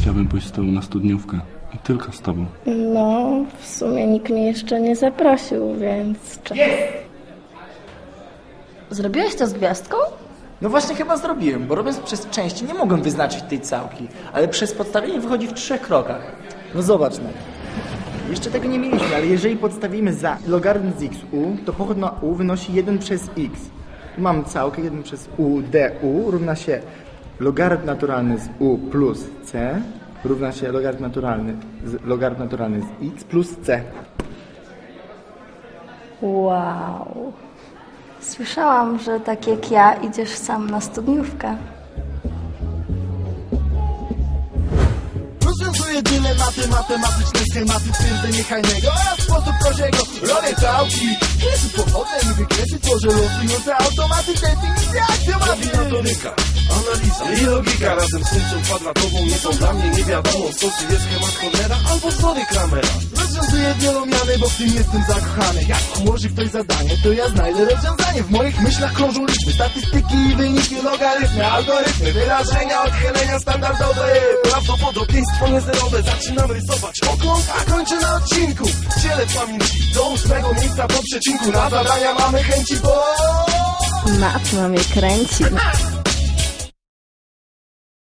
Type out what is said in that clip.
Chciałbym pójść z tobą na studniówkę. I tylko z tobą. No, w sumie nikt mnie jeszcze nie zaprosił, więc czekam. Zrobiłeś to z gwiazdką? No właśnie chyba zrobiłem, bo robiąc przez części nie mogłem wyznaczyć tej całki, ale przez podstawienie wychodzi w trzech krokach. No zobacz no. Jeszcze tego nie mieliśmy, ale jeżeli podstawimy za logarytm z xu, to pochód na u wynosi 1 przez x. Tu mamy całkę 1 przez u du równa się logarytm naturalny z u plus c równa się logarytm naturalny z, logarytm naturalny z x plus c. Wow. Słyszałam, że tak jak ja idziesz sam na studniówkę. Rozwiązuję dylematy matematyczne, schematy twierdzenie Hajnego oraz sposób Prosiego Robię całki, kresy pochodne i wykresy Tworzę losujące automaty, definicja aksjomaty Kombinatoryka, analiza. I logika razem z funkcją kwadratową nie są dla mnie nie wiadomo Stosuje schemat Cornera albo wzory Kramera. Rozwiązuję wielomiany, bo w tym jestem zakochany. Jak ułoży ktoś zadanie, to ja znajdę rozwiązanie. W moich myślach krążą liczby, statystyki i wyniki Logarytmy, algorytmy, wyrażenia, odchylenia standardowe. Prawdopodobieństwo niezerowe, zaczynam rysować okrąg, a kończę na odcinku. Dzielę pamięci do ósmego miejsca po przecinku. Na zadania mamy chęci, bo... Mat mnie kręci.